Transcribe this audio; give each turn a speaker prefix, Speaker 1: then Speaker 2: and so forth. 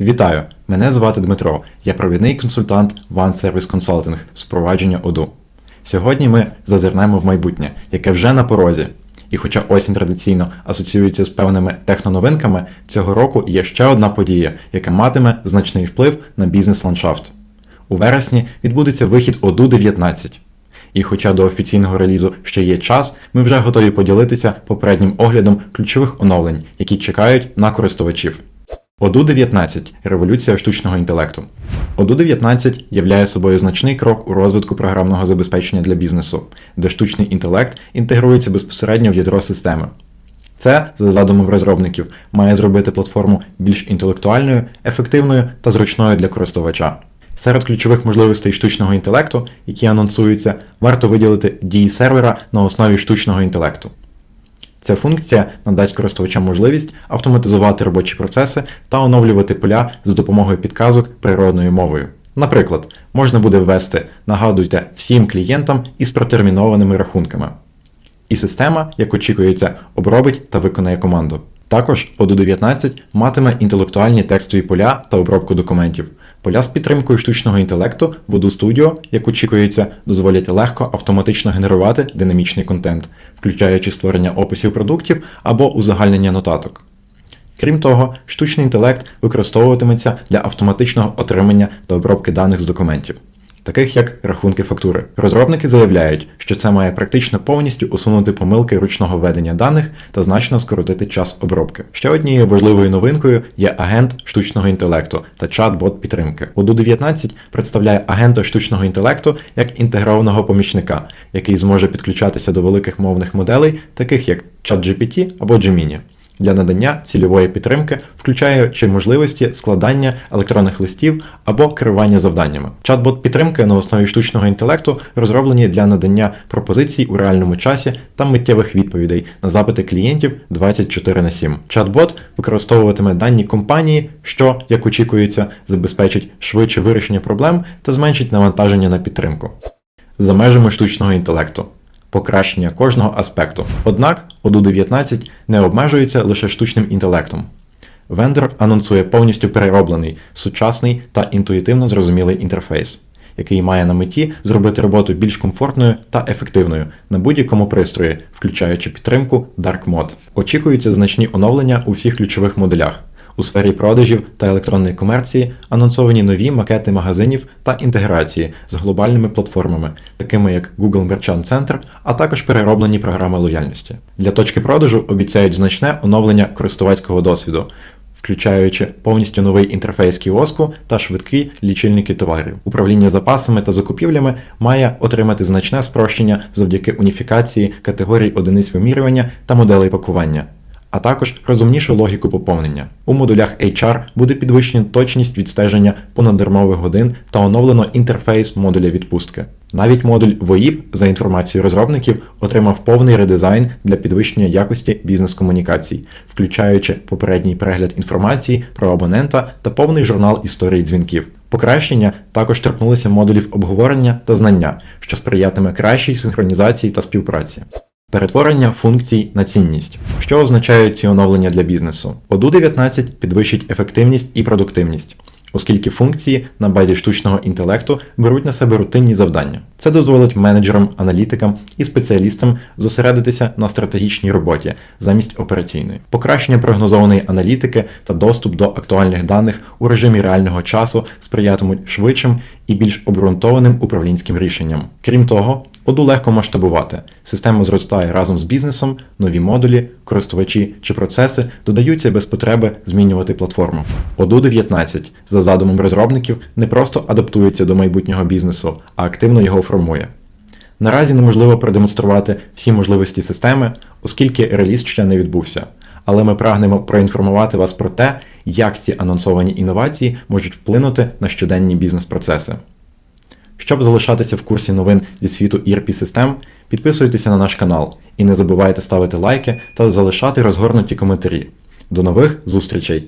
Speaker 1: Вітаю! Мене звати Дмитро. Я провідний консультант One Service Consulting з впровадження ОДУ. Сьогодні ми зазирнемо в майбутнє, яке вже на порозі. І хоча осінь традиційно асоціюється з певними техноновинками, цього року є ще одна подія, яка матиме значний вплив на бізнес-ландшафт. У вересні відбудеться вихід ОДУ 19. І хоча до офіційного релізу ще є час, ми вже готові поділитися попереднім оглядом ключових оновлень, які чекають на користувачів. Оду 19 революція штучного інтелекту. оду 19 являє собою значний крок у розвитку програмного забезпечення для бізнесу, де штучний інтелект інтегрується безпосередньо в ядро системи. Це, за задумом розробників, має зробити платформу більш інтелектуальною, ефективною та зручною для користувача. Серед ключових можливостей штучного інтелекту, які анонсуються, варто виділити дії сервера на основі штучного інтелекту. Ця функція надасть користувачам можливість автоматизувати робочі процеси та оновлювати поля за допомогою підказок природною мовою. Наприклад, можна буде ввести нагадуйте всім клієнтам із протермінованими рахунками. І система, як очікується, обробить та виконає команду. Також оду 19 матиме інтелектуальні текстові поля та обробку документів. Поля з підтримкою штучного інтелекту в Odoo Studio, як очікується, дозволять легко автоматично генерувати динамічний контент, включаючи створення описів продуктів або узагальнення нотаток. Крім того, штучний інтелект використовуватиметься для автоматичного отримання та обробки даних з документів, таких як рахунки фактури. Розробники заявляють, що це має практично повністю усунути помилки ручного ведення даних та значно скоротити час обробки. Ще однією важливою новинкою є агент штучного інтелекту та чат-бот підтримки. Odoo 19 представляє агента штучного інтелекту як інтегрованого помічника, який зможе підключатися до великих мовних моделей, таких як ChatGPT або Gemini для надання цільової підтримки, включаючи можливості складання електронних листів або керування завданнями. Чат-бот підтримки на основі штучного інтелекту розроблені для надання пропозицій у реальному часі та миттєвих відповідей на запити клієнтів 24 на 7. Чат-бот використовуватиме дані компанії, що, як очікується, забезпечить швидше вирішення проблем та зменшить навантаження на підтримку. За межами штучного інтелекту покращення кожного аспекту. Однак оду 19 не обмежується лише штучним інтелектом. Вендор анонсує повністю перероблений, сучасний та інтуїтивно зрозумілий інтерфейс, який має на меті зробити роботу більш комфортною та ефективною на будь-якому пристрої, включаючи підтримку Dark Mode. Очікуються значні оновлення у всіх ключових модулях. У сфері продажів та електронної комерції анонсовані нові макети магазинів та інтеграції з глобальними платформами, такими як Google Merchant Center, а також перероблені програми лояльності. Для точки продажу обіцяють значне оновлення користувацького досвіду, включаючи повністю новий інтерфейс кіоску та швидкі лічильники товарів. Управління запасами та закупівлями має отримати значне спрощення завдяки уніфікації категорій одиниць вимірювання та моделей пакування а також розумнішу логіку поповнення. У модулях HR буде підвищена точність відстеження понаднормових годин та оновлено інтерфейс модуля відпустки. Навіть модуль VoIP, за інформацією розробників, отримав повний редизайн для підвищення якості бізнес-комунікацій, включаючи попередній перегляд інформації про абонента та повний журнал історії дзвінків. Покращення також торкнулися модулів обговорення та знання, що сприятиме кращій синхронізації та співпраці. Перетворення функцій на цінність. Що означають ці оновлення для бізнесу? Odoo 19 підвищить ефективність і продуктивність, оскільки функції на базі штучного інтелекту беруть на себе рутинні завдання. Це дозволить менеджерам, аналітикам і спеціалістам зосередитися на стратегічній роботі замість операційної, покращення прогнозованої аналітики та доступ до актуальних даних у режимі реального часу сприятимуть швидшим і більш обґрунтованим управлінським рішенням. Крім того, Оду легко масштабувати. Система зростає разом з бізнесом, нові модулі, користувачі чи процеси додаються без потреби змінювати платформу. Оду 19 за задумом розробників не просто адаптується до майбутнього бізнесу, а активно його формує. Наразі неможливо продемонструвати всі можливості системи, оскільки реліз ще не відбувся. Але ми прагнемо проінформувати вас про те, як ці анонсовані інновації можуть вплинути на щоденні бізнес-процеси. Щоб залишатися в курсі новин зі світу ERP систем, підписуйтеся на наш канал і не забувайте ставити лайки та залишати розгорнуті коментарі. До нових зустрічей!